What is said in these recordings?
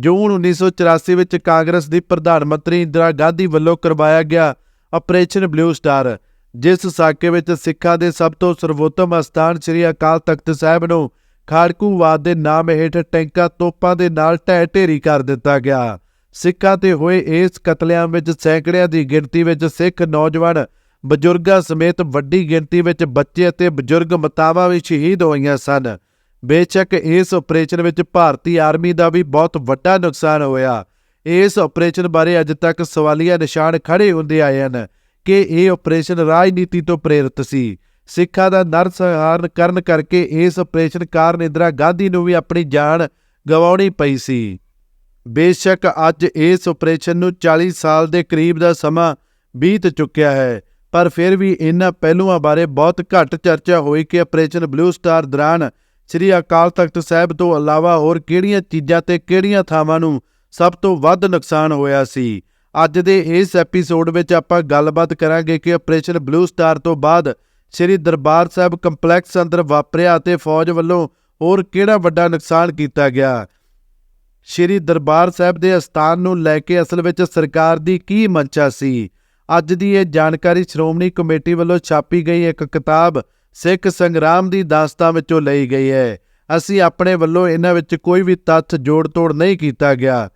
ਜੂਨ 1984 ਵਿੱਚ ਕਾਂਗਰਸ ਦੀ ਪ੍ਰਧਾਨ ਮੰਤਰੀ ਇੰਦਰਾ ਗਾਂਧੀ ਵੱਲੋਂ ਕਰਵਾਇਆ ਗਿਆ ਆਪਰੇਸ਼ਨ ਬਲੂ ਸਟਾਰ ਜਿਸ ਸਾਕੇ ਵਿੱਚ ਸਿੱਖਾਂ ਦੇ ਸਭ ਤੋਂ ਸਰਵੋਤਮ ਅਸਥਾਨ ਸ੍ਰੀ ਅਕਾਲ ਤਖਤ ਸਾਹਿਬ ਨੂੰ ਖਾੜਕੂਵਾਦ ਦੇ ਨਾਮ ਹੇਠ ਟੈਂਕਾਂ ਤੋਪਾਂ ਦੇ ਨਾਲ ਢਹਿ ਢੇਰੀ ਕਰ ਦਿੱਤਾ ਗਿਆ। ਸਿੱਖਾਂ ਤੇ ਹੋਏ ਇਸ ਕਤਲੇਆਮ ਵਿੱਚ ਸੈਂਕੜਿਆਂ ਦੀ ਗਿਣਤੀ ਵਿੱਚ ਸਿੱਖ ਨੌਜਵਾਨ, ਬਜ਼ੁਰਗਾਂ ਸਮੇਤ ਵੱਡੀ ਗਿਣਤੀ ਵਿੱਚ ਬੱਚੇ ਅਤੇ ਬਜ਼ੁਰਗ ਮਤਾਵਾਂ ਵੀ ਸ਼ਹੀਦ ਹੋਈਆਂ ਸਨ। ਬੇਸ਼ੱਕ ਇਸ ਆਪਰੇਸ਼ਨ ਵਿੱਚ ਭਾਰਤੀ ਆਰਮੀ ਦਾ ਵੀ ਬਹੁਤ ਵੱਡਾ ਨੁਕਸਾਨ ਹੋਇਆ। ਇਸ ਆਪਰੇਸ਼ਨ ਬਾਰੇ ਅੱਜ ਤੱਕ ਸਵਾਲੀਆ ਨਿਸ਼ਾਨ ਖੜੇ ਹੁੰਦੇ ਆਏ ਹਨ ਕਿ ਇਹ ਆਪਰੇਸ਼ਨ ਰਾਜਨੀਤੀ ਤੋਂ ਪ੍ਰੇਰਿਤ ਸੀ। ਸਿੱਖਾਂ ਦਾ ਨਰਸੰਹਾਰ ਕਰਨ ਕਰਕੇ ਇਸ ਆਪਰੇਸ਼ਨ ਕਾਰਨ ਇੰਦਰਾ ਗਾਂਧੀ ਨੂੰ ਵੀ ਆਪਣੀ ਜਾਨ ਗਵਾਉਣੀ ਪਈ ਸੀ। ਬੇਸ਼ੱਕ ਅੱਜ ਇਸ ਆਪਰੇਸ਼ਨ ਨੂੰ 40 ਸਾਲ ਦੇ ਕਰੀਬ ਦਾ ਸਮਾਂ ਬੀਤ ਚੁੱਕਿਆ ਹੈ, ਪਰ ਫਿਰ ਵੀ ਇਹਨਾਂ ਪਹਿਲੂਆਂ ਬਾਰੇ ਬਹੁਤ ਘੱਟ ਚਰਚਾ ਹੋਈ ਕਿ ਆਪਰੇਸ਼ਨ ਬਲੂ ਸਟਾਰ ਦੌਰਾਨ ਸ੍ਰੀ ਅਕਾਲ ਤਖਤ ਸਾਹਿਬ ਤੋਂ ਇਲਾਵਾ ਹੋਰ ਕਿਹੜੀਆਂ ਚੀਜ਼ਾਂ ਤੇ ਕਿਹੜੀਆਂ ਥਾਵਾਂ ਨੂੰ ਸਭ ਤੋਂ ਵੱਧ ਨੁਕਸਾਨ ਹੋਇਆ ਸੀ? ਅੱਜ ਦੇ ਇਸ ਐਪੀਸੋਡ ਵਿੱਚ ਆਪਾਂ ਗੱਲਬਾਤ ਕਰਾਂਗੇ ਕਿ ਆਪਰੇਸ਼ਨ ਬਲੂ ਸਟਾਰ ਤੋਂ ਬਾਅਦ ਸ੍ਰੀ ਦਰਬਾਰ ਸਾਹਿਬ ਕੰਪਲੈਕਸ ਅੰਦਰ ਵਾਪਰਿਆ ਅਤੇ ਫੌਜ ਵੱਲੋਂ ਹੋਰ ਕਿਹੜਾ ਵੱਡਾ ਨੁਕਸਾਨ ਕੀਤਾ ਗਿਆ? ਸ਼੍ਰੀ ਦਰਬਾਰ ਸਾਹਿਬ ਦੇ ਅਸਥਾਨ ਨੂੰ ਲੈ ਕੇ ਅਸਲ ਵਿੱਚ ਸਰਕਾਰ ਦੀ ਕੀ ਮਨਸ਼ਾ ਸੀ? ਅੱਜ ਦੀ ਇਹ ਜਾਣਕਾਰੀ ਸ਼੍ਰੋਮਣੀ ਕਮੇਟੀ ਵੱਲੋਂ ਛਾਪੀ ਗਈ ਇੱਕ ਕਿਤਾਬ ਸਿੱਖ ਸੰਗਰਾਮ ਦੀ ਦਾਸਤਾਨ ਵਿੱਚੋਂ ਲਈ ਗਈ ਹੈ। ਅਸੀਂ ਆਪਣੇ ਵੱਲੋਂ ਇਹਨਾਂ ਵਿੱਚ ਕੋਈ ਵੀ ਤੱਥ ਜੋੜ ਤੋੜ ਨਹੀਂ ਕੀਤਾ ਗਿਆ।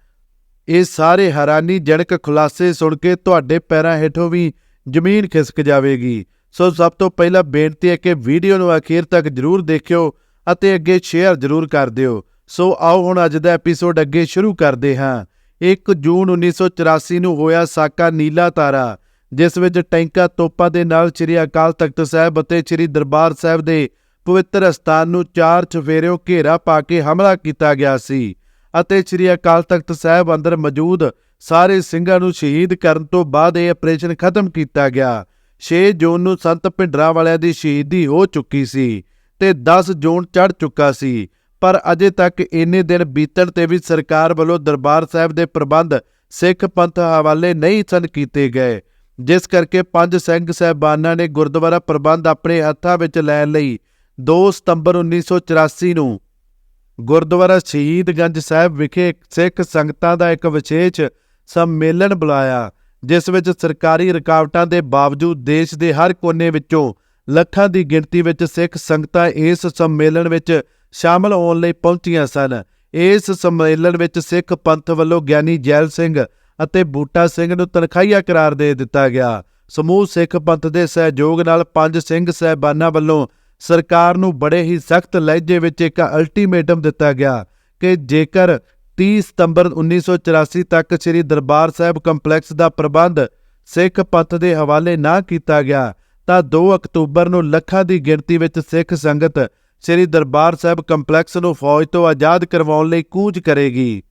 ਇਹ ਸਾਰੇ ਹੈਰਾਨੀਜਨਕ ਖੁਲਾਸੇ ਸੁਣ ਕੇ ਤੁਹਾਡੇ ਪੈਰਾਂ ਹੇਠੋਂ ਵੀ ਜ਼ਮੀਨ ਖਿਸਕ ਜਾਵੇਗੀ। ਸੋ ਸਭ ਤੋਂ ਪਹਿਲਾਂ ਬੇਨਤੀ ਹੈ ਕਿ ਵੀਡੀਓ ਨੂੰ ਅਖੀਰ ਤੱਕ ਜਰੂਰ ਦੇਖਿਓ ਅਤੇ ਅੱਗੇ ਸ਼ੇਅਰ ਜਰੂਰ ਕਰ ਦਿਓ। ਸੋ ਆਓ ਹੁਣ ਅੱਜ ਦਾ ਐਪੀਸੋਡ ਅੱਗੇ ਸ਼ੁਰੂ ਕਰਦੇ ਹਾਂ। 1 ਜੂਨ 1984 ਨੂੰ ਹੋਇਆ ਸਾਕਾ ਨੀਲਾ ਤਾਰਾ। ਜਿਸ ਵਿੱਚ ਟੈਂਕਾਂ ਤੋਪਾਂ ਦੇ ਨਾਲ ਸ੍ਰੀ ਅਕਾਲ ਤਖਤ ਸਾਹਿਬ ਅਤੇ ਸ੍ਰੀ ਦਰਬਾਰ ਸਾਹਿਬ ਦੇ ਪਵਿੱਤਰ ਸਥਾਨ ਨੂੰ ਚਾਰ ਚਫੇਰਿਓਂ ਘੇਰਾ ਪਾ ਕੇ ਹਮਲਾ ਕੀਤਾ ਗਿਆ ਸੀ ਅਤੇ ਸ੍ਰੀ ਅਕਾਲ ਤਖਤ ਸਾਹਿਬ ਅੰਦਰ ਮੌਜੂਦ ਸਾਰੇ ਸਿੰਘਾਂ ਨੂੰ ਸ਼ਹੀਦ ਕਰਨ ਤੋਂ ਬਾਅਦ ਇਹ ਆਪਰੇਸ਼ਨ ਖਤਮ ਕੀਤਾ ਗਿਆ। 6 ਜੂਨ ਨੂੰ ਸੰਤ ਭਿੰਡਰਾਂ ਵਾਲਿਆਂ ਦੀ ਸ਼ਹੀਦੀ ਹੋ ਚੁੱਕੀ ਸੀ ਤੇ 10 ਜੂਨ ਚੜ ਚੁੱਕਾ ਸੀ। ਪਰ ਅਜੇ ਤੱਕ ਇੰਨੇ ਦਿਨ ਬੀਤਣ ਤੇ ਵੀ ਸਰਕਾਰ ਵੱਲੋਂ ਦਰਬਾਰ ਸਾਹਿਬ ਦੇ ਪ੍ਰਬੰਧ ਸਿੱਖ ਪੰਥ ਹਵਾਲੇ ਨਹੀਂ ਸਨ ਕੀਤੇ ਗਏ। ਜਿਸ ਕਰਕੇ ਪੰਜ ਸਿੰਘ ਸਹਿਬਾਨਾਂ ਨੇ ਗੁਰਦੁਆਰਾ ਪ੍ਰਬੰਧ ਆਪਣੇ ਹੱਥਾਂ ਵਿੱਚ ਲੈਣ ਲਈ 2 ਸਤੰਬਰ 1984 ਨੂੰ ਗੁਰਦੁਆਰਾ ਸ਼ਹੀਦਗੰਜ ਸਾਹਿਬ ਵਿਖੇ ਸਿੱਖ ਸੰਗਤਾਂ ਦਾ ਇੱਕ ਵਿਸ਼ੇਸ਼ ਸੰਮੇਲਨ ਬੁਲਾਇਆ, ਜਿਸ ਵਿੱਚ ਸਰਕਾਰੀ ਰੁਕਾਵਟਾਂ ਦੇ ਬਾਵਜੂਦ ਦੇਸ਼ ਦੇ ਹਰ ਕੋਨੇ ਵਿੱਚੋਂ ਲੱਖਾਂ ਦੀ ਗਿਣਤੀ ਵਿੱਚ ਸਿੱਖ ਸੰਗਤਾਂ ਇਸ ਸੰਮੇਲਨ ਵਿੱਚ ਸ਼ਾਮਲ ਹੋਣ ਲਈ ਪਹੁੰਚੀਆਂ ਸਨ। ਇਸ ਸੰਮੇਲਨ ਵਿੱਚ ਸਿੱਖ ਪੰਥ ਵੱਲੋਂ ਗਿਆਨੀ ਜੈਲ ਸਿੰਘ ਅਤੇ ਬੂਟਾ ਸਿੰਘ ਨੂੰ ਤਨਖਾਹੀਆ ਕਰਾਰ ਦੇ ਦਿੱਤਾ ਗਿਆ। ਸਮੂਹ ਸਿੱਖ ਪੰਥ ਦੇ ਸਹਿਯੋਗ ਨਾਲ ਪੰਜ ਸਿੰਘ ਸਹਿਬਾਨਾਂ ਵੱਲੋਂ ਸਰਕਾਰ ਨੂੰ ਬੜੇ ਹੀ ਸਖਤ ਲਹਿਜੇ ਵਿੱਚ ਇੱਕ ਅਲਟੀਮੇਟਮ ਦਿੱਤਾ ਗਿਆ ਕਿ ਜੇਕਰ 30 ਸਤੰਬਰ 1984 ਤੱਕ ਸ੍ਰੀ ਦਰਬਾਰ ਸਾਹਿਬ ਕੰਪਲੈਕਸ ਦਾ ਪ੍ਰਬੰਧ ਸਿੱਖ ਪੰਥ ਦੇ ਹਵਾਲੇ ਨਾ ਕੀਤਾ ਗਿਆ, ਤਾਂ 2 ਅਕਤੂਬਰ ਨੂੰ ਲੱਖਾਂ ਦੀ ਗਿਣਤੀ ਵਿੱਚ ਸਿੱਖ ਸੰਗਤ ਸ੍ਰੀ ਦਰਬਾਰ ਸਾਹਿਬ ਕੰਪਲੈਕਸ ਨੂੰ ਫੌਜ ਤੋਂ ਆਜ਼ਾਦ ਕਰਵਾਉਣ ਲਈ ਕੂਚ ਕਰੇਗੀ।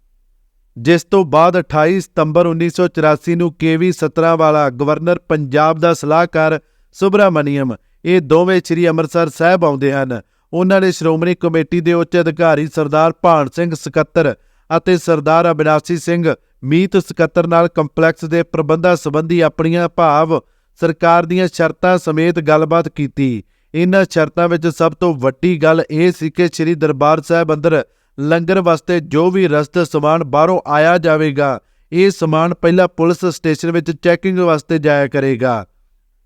ਜਿਸ ਤੋਂ ਬਾਅਦ 28 ਸਤੰਬਰ 1984 ਨੂੰ ਕੇਵੀ ਸਤਰਾਵਾਲਾ ਗਵਰਨਰ ਪੰਜਾਬ ਦਾ ਸਲਾਹਕਾਰ ਸੁਬਰਾਮਨੀਅਮ, ਇਹ ਦੋਵੇਂ ਸ੍ਰੀ ਅੰਮ੍ਰਿਤਸਰ ਸਾਹਿਬ ਆਉਂਦੇ ਹਨ। ਉਹਨਾਂ ਨੇ ਸ਼੍ਰੋਮਣੀ ਕਮੇਟੀ ਦੇ ਉੱਚ ਅਧਿਕਾਰੀ ਸਰਦਾਰ ਭਾਨ ਸਿੰਘ ਸਕੱਤਰ ਅਤੇ ਸਰਦਾਰ ਅਬਿਨਾਸੀ ਸਿੰਘ ਮੀਤ ਸਕੱਤਰ ਨਾਲ ਕੰਪਲੈਕਸ ਦੇ ਪ੍ਰਬੰਧਾਂ ਸੰਬੰਧੀ ਆਪਣੀਆਂ ਭਾਵ ਸਰਕਾਰ ਦੀਆਂ ਸ਼ਰਤਾਂ ਸਮੇਤ ਗੱਲਬਾਤ ਕੀਤੀ। ਇਹਨਾਂ ਸ਼ਰਤਾਂ ਵਿੱਚ ਸਭ ਤੋਂ ਵੱਡੀ ਗੱਲ ਇਹ ਸੀ ਕਿ ਸ੍ਰੀ ਦਰਬਾਰ ਸਾਹਿਬ ਅੰਦਰ ਲੰਗਰ ਵਾਸਤੇ ਜੋ ਵੀ ਰਸਤ ਸਮਾਨ ਬਾਹਰੋਂ ਆਇਆ ਜਾਵੇਗਾ, ਇਹ ਸਮਾਨ ਪਹਿਲਾਂ ਪੁਲਿਸ ਸਟੇਸ਼ਨ ਵਿੱਚ ਚੈਕਿੰਗ ਵਾਸਤੇ ਜਾਇਆ ਕਰੇਗਾ।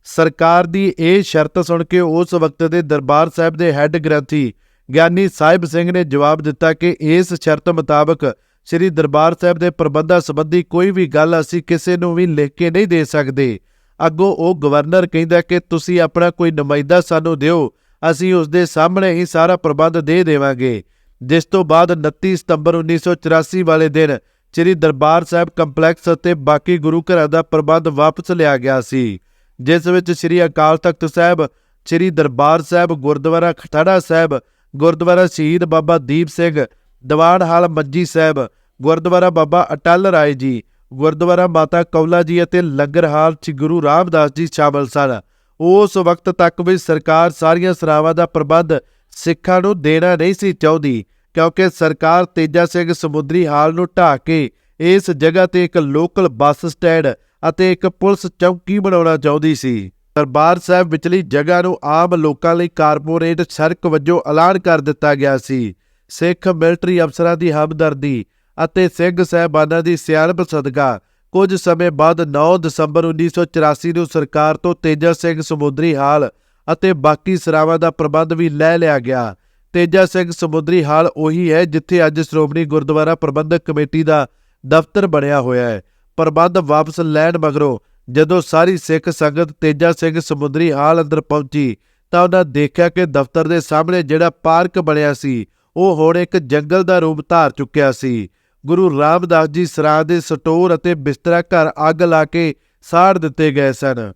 ਸਰਕਾਰ ਦੀ ਇਹ ਸ਼ਰਤ ਸੁਣ ਕੇ ਉਸ ਵਕਤ ਦੇ ਦਰਬਾਰ ਸਾਹਿਬ ਦੇ ਹੈੱਡ ਗ੍ਰੰਥੀ ਗਿਆਨੀ ਸਾਹਿਬ ਸਿੰਘ ਨੇ ਜਵਾਬ ਦਿੱਤਾ ਕਿ ਇਸ ਸ਼ਰਤ ਮੁਤਾਬਕ ਸ੍ਰੀ ਦਰਬਾਰ ਸਾਹਿਬ ਦੇ ਪ੍ਰਬੰਧਾਂ ਸੰਬੰਧੀ ਕੋਈ ਵੀ ਗੱਲ ਅਸੀਂ ਕਿਸੇ ਨੂੰ ਵੀ ਲਿਖ ਕੇ ਨਹੀਂ ਦੇ ਸਕਦੇ। ਅੱਗੋਂ ਉਹ ਗਵਰਨਰ ਕਹਿੰਦਾ ਕਿ ਤੁਸੀਂ ਆਪਣਾ ਕੋਈ ਨੁਮਾਇੰਦਾ ਸਾਨੂੰ ਦਿਓ, ਅਸੀਂ ਉਸ ਦੇ ਸਾਹਮਣੇ ਹੀ ਸਾਰਾ ਪ੍ਰਬੰਧ ਦੇ ਦੇਵਾਂਗੇ। ਜਿਸ ਤੋਂ ਬਾਅਦ 29 ਸਤੰਬਰ 1984 ਵਾਲੇ ਦਿਨ ਸ੍ਰੀ ਦਰਬਾਰ ਸਾਹਿਬ ਕੰਪਲੈਕਸ ਅਤੇ ਬਾਕੀ ਗੁਰੂ ਘਰਾਂ ਦਾ ਪ੍ਰਬੰਧ ਵਾਪਸ ਲਿਆ ਗਿਆ ਸੀ, ਜਿਸ ਵਿੱਚ ਸ੍ਰੀ ਅਕਾਲ ਤਖਤ ਸਾਹਿਬ, ਸ੍ਰੀ ਦਰਬਾਰ ਸਾਹਿਬ, ਗੁਰਦੁਆਰਾ ਖਟੜਾ ਸਾਹਿਬ, ਗੁਰਦੁਆਰਾ ਸ਼ਹੀਦ ਬਾਬਾ ਦੀਪ ਸਿੰਘ, ਦੀਵਾਨ ਹਾਲ ਮੱਜੀ ਸਾਹਿਬ, ਗੁਰਦੁਆਰਾ ਬਾਬਾ ਅਟਲ ਰਾਏ ਜੀ, ਗੁਰਦੁਆਰਾ ਮਾਤਾ ਕੌਲਾ ਜੀ ਅਤੇ ਲੰਗਰ ਹਾਲ ਚ ਗੁਰੂ ਰਾਮਦਾਸ ਜੀ ਸ਼ਾਮਲ ਸਨ। ਉਸ ਵਕਤ ਤੱਕ ਵੀ ਸਰਕਾਰ ਸਾਰੀਆਂ ਸਰਾਵਾਂ ਦਾ ਪ੍ਰਬੰਧ ਸਿੱਖਾਂ ਨੂੰ ਦੇਣਾ ਨਹੀਂ ਸੀ ਚਾਹੁੰਦੀ। ਕਿਉਂਕਿ ਸਰਕਾਰ ਤੇਜਾ ਸਿੰਘ ਸਮੁੰਦਰੀ ਹਾਲ ਨੂੰ ਢਾਹ ਕੇ ਇਸ ਜਗ੍ਹਾ ਤੇ ਇੱਕ ਲੋਕਲ ਬੱਸ ਸਟੈਂਡ ਅਤੇ ਇੱਕ ਪੁਲਿਸ ਚੌਕੀ ਬਣਾਉਣਾ ਚਾਹੁੰਦੀ ਸੀ। ਦਰਬਾਰ ਸਾਹਿਬ ਵਿਚਲੀ ਜਗ੍ਹਾ ਨੂੰ ਆਮ ਲੋਕਾਂ ਲਈ ਕਾਰਪੋਰੇਟ ਸੜਕ ਵਜੋਂ ਐਲਾਨ ਕਰ ਦਿੱਤਾ ਗਿਆ ਸੀ। ਸਿੱਖ ਮਿਲਟਰੀ ਅਫਸਰਾਂ ਦੀ ਹਮਦਰਦੀ ਅਤੇ ਸਿੰਘ ਸਾਹਿਬਾਨਾਂ ਦੀ ਸਿਆਣਪ ਸਦਕਾ ਕੁਝ ਸਮੇਂ ਬਾਅਦ 9 ਦਸੰਬਰ 1984 ਨੂੰ ਸਰਕਾਰ ਤੋਂ ਤੇਜਾ ਸਿੰਘ ਸਮੁੰਦਰੀ ਹਾਲ ਅਤੇ ਬਾਕੀ ਸਰਾਵਾਂ ਦਾ ਪ੍ਰਬੰਧ ਵੀ ਲੈ ਲਿਆ ਗਿਆ। ਤੇਜਾ ਸਿੰਘ ਸਮੁੰਦਰੀ ਹਾਲ ਉਹੀ ਹੈ ਜਿੱਥੇ ਅੱਜ ਸ਼੍ਰੋਮਣੀ ਗੁਰਦੁਆਰਾ ਪ੍ਰਬੰਧਕ ਕਮੇਟੀ ਦਾ ਦਫ਼ਤਰ ਬਣਿਆ ਹੋਇਆ ਹੈ। ਪ੍ਰਬੰਧ ਵਾਪਸ ਲੈਣ ਮਗਰੋਂ ਜਦੋਂ ਸਾਰੀ ਸਿੱਖ ਸੰਗਤ ਤੇਜਾ ਸਿੰਘ ਸਮੁੰਦਰੀ ਹਾਲ ਅੰਦਰ ਪਹੁੰਚੀ ਤਾਂ ਉਹਨਾਂ ਦੇਖਿਆ ਕਿ ਦਫ਼ਤਰ ਦੇ ਸਾਹਮਣੇ ਜਿਹੜਾ ਪਾਰਕ ਬਣਿਆ ਸੀ, ਉਹ ਹੁਣ ਇੱਕ ਜੰਗਲ ਦਾ ਰੂਪ ਧਾਰ ਚੁੱਕਿਆ ਸੀ। ਗੁਰੂ ਰਾਮਦਾਸ ਜੀ ਸਰਾਂ ਦੇ ਸਟੋਰ ਅਤੇ ਬਿਸਤਰਾ ਘਰ ਅੱਗ ਲਾ ਕੇ ਸਾੜ ਦਿੱਤੇ ਗਏ ਸਨ।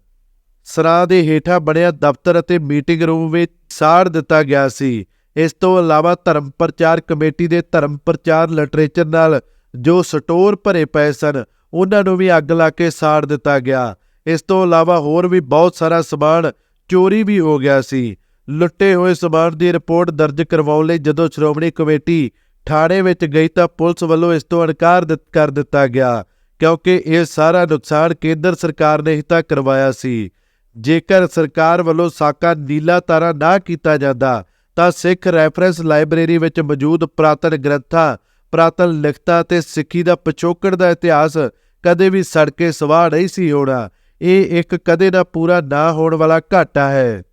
ਸਰਾਂ ਦੇ ਹੇਠਾਂ ਬਣਿਆ ਦਫ਼ਤਰ ਅਤੇ ਮੀਟਿੰਗ ਰੂਮ ਵਿੱਚ ਸਾੜ ਦਿੱਤਾ ਗਿਆ ਸੀ। ਇਸ ਤੋਂ ਇਲਾਵਾ ਧਰਮ ਪ੍ਰਚਾਰ ਕਮੇਟੀ ਦੇ ਧਰਮ ਪ੍ਰਚਾਰ ਲਿਟਰੇਚਰ ਨਾਲ ਜੋ ਸਟੋਰ ਭਰੇ ਪਏ ਸਨ, ਉਹਨਾਂ ਨੂੰ ਵੀ ਅੱਗ ਲਾ ਕੇ ਸਾੜ ਦਿੱਤਾ ਗਿਆ। ਇਸ ਤੋਂ ਇਲਾਵਾ ਹੋਰ ਵੀ ਬਹੁਤ ਸਾਰਾ ਸਮਾਨ ਚੋਰੀ ਵੀ ਹੋ ਗਿਆ ਸੀ। ਲੁੱਟੇ ਹੋਏ ਸਮਾਨ ਦੀ ਰਿਪੋਰਟ ਦਰਜ ਕਰਵਾਉਣ ਲਈ ਜਦੋਂ ਸ਼੍ਰੋਮਣੀ ਕਮੇਟੀ ਥਾਣੇ ਵਿੱਚ ਗਈ ਤਾਂ ਪੁਲਿਸ ਵੱਲੋਂ ਇਸ ਤੋਂ ਇਨਕਾਰ ਦਿੱਤ- ਕਰ ਦਿੱਤਾ ਗਿਆ, ਕਿਉਂਕਿ ਇਹ ਸਾਰਾ ਨੁਕਸਾਨ ਕੇਂਦਰ ਸਰਕਾਰ ਨੇ ਹੀ ਤਾਂ ਕਰਵਾਇਆ ਸੀ। ਜੇਕਰ ਸਰਕਾਰ ਵੱਲੋਂ ਸਾਕਾ ਨੀਲਾ ਤਾਰਾ ਨਾ ਕੀਤਾ ਜਾਂਦਾ ਤਾਂ ਸਿੱਖ ਰੈਫਰੈਂਸ ਲਾਇਬ੍ਰੇਰੀ ਵਿੱਚ ਮੌਜੂਦ ਪ੍ਰਾਤਨ ਗ੍ਰੰਥਾਂ, ਪ੍ਰਾਤਨ ਲਿਖਤਾਂ ਤੇ ਸਿੱਖੀ ਦਾ ਪਿਛੋਕੜ ਦਾ ਇਤਿਹਾਸ ਕਦੇ ਵੀ ਸੜ ਕੇ ਸਵਾਹ ਨਹੀਂ ਸੀ ਹੋਣਾ। ਇਹ ਇੱਕ ਕਦੇ ਨਾ ਪੂਰਾ ਨਾ ਹੋਣ ਵਾਲਾ ਘਾਟਾ ਹੈ।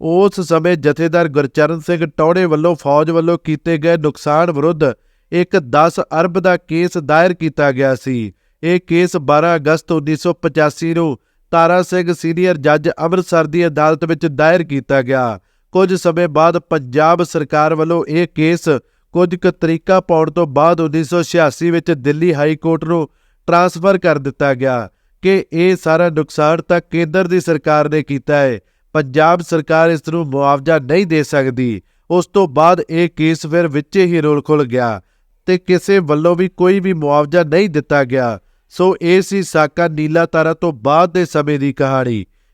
ਉਸ ਸਮੇਂ ਜਥੇਦਾਰ ਗੁਰਚਰਨ ਸਿੰਘ ਟੌੜੇ ਵੱਲੋਂ ਫੌਜ ਵੱਲੋਂ ਕੀਤੇ ਗਏ ਨੁਕਸਾਨ ਵਿਰੁੱਧ ਇੱਕ 10 ਅਰਬ ਦਾ ਕੇਸ ਦਾਇਰ ਕੀਤਾ ਗਿਆ ਸੀ। ਇਹ ਕੇਸ 12 ਅਗਸਤ 1985 ਨੂੰ ਤਾਰਾ ਸਿੰਘ ਸੀਨੀਅਰ ਜੱਜ ਅੰਮ੍ਰਿਤਸਰ ਦੀ ਅਦਾਲਤ ਵਿੱਚ ਦਾਇਰ ਕੀਤਾ ਗਿਆ। ਕੁਝ ਸਮੇਂ ਬਾਅਦ ਪੰਜਾਬ ਸਰਕਾਰ ਵੱਲੋਂ ਇਹ ਕੇਸ ਕੁਝ ਕੁ ਤਰੀਕਾ ਪਾਉਣ ਤੋਂ ਬਾਅਦ 1986 ਵਿੱਚ ਦਿੱਲੀ ਹਾਈ ਕੋਰਟ ਨੂੰ ਟ੍ਰਾਂਸਫਰ ਕਰ ਦਿੱਤਾ ਗਿਆ ਕਿ ਇਹ ਸਾਰਾ ਨੁਕਸਾਨ ਤਾਂ ਕੇਂਦਰ ਦੀ ਸਰਕਾਰ ਨੇ ਕੀਤਾ ਹੈ। ਪੰਜਾਬ ਸਰਕਾਰ ਇਸ ਨੂੰ ਮੁਆਵਜ਼ਾ ਨਹੀਂ ਦੇ ਸਕਦੀ। ਉਸ ਤੋਂ ਬਾਅਦ ਇਹ ਕੇਸ ਫਿਰ ਵਿੱਚ ਹੀ ਰੋਲ ਖੁੱਲ ਗਿਆ ਤੇ ਕਿਸੇ ਵੱਲੋਂ ਵੀ ਕੋਈ ਵੀ ਮੁਆਵਜ਼ਾ ਨਹੀਂ ਦਿੱਤਾ ਗਿਆ। ਸੋ ਇਹ ਸੀ ਸਾਕਾ ਨੀਲਾ ਤਾਰਾ ਤੋਂ ਬਾਅਦ ਦੇ ਸਮੇਂ ਦੀ ਕਹਾਣੀ।